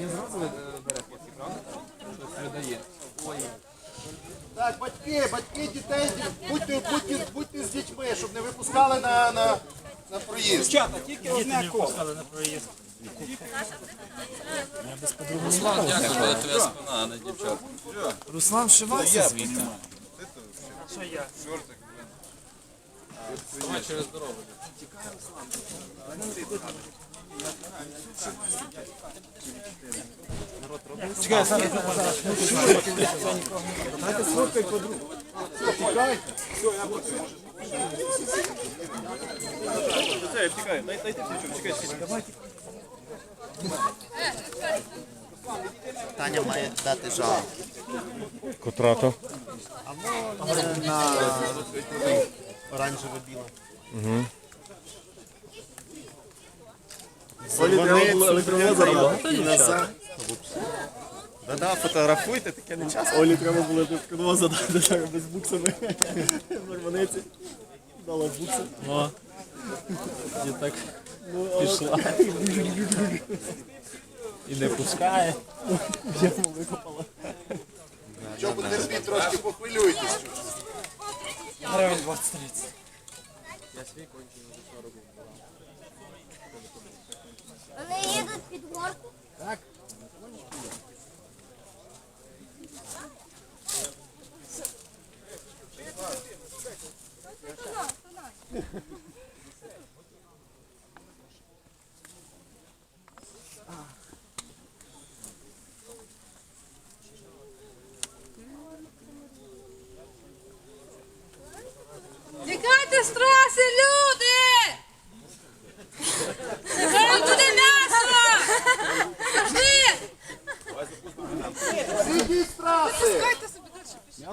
Він зразу е, бере фотки, правда? Щось видає. Ой. Так, батьки, батьки дітей, будьте, будьте, будьте з дітьми, щоб не випускали на, на, на проїзд. Дівчата, тільки одне коло. Руслан, дякую, але твоя спина, а не дівчат. Руслан вшивався звідти. Давай через дорогу. Таня має дати жару. Котра то? На оранжеве біле. Да-да, фотографуйте, таке не часто. Олі треба було додатково задати так без буксами. Норманиці. Дала букси. О. І так пішла. І не пускає. Що потерпіть трошки, похвилюйтесь. Гривень 20-30. Вони Тікайте з траси, люди! Зараз буде м'ясо! Пішли! Ідіть з траси! Дайте собі дальше пішли.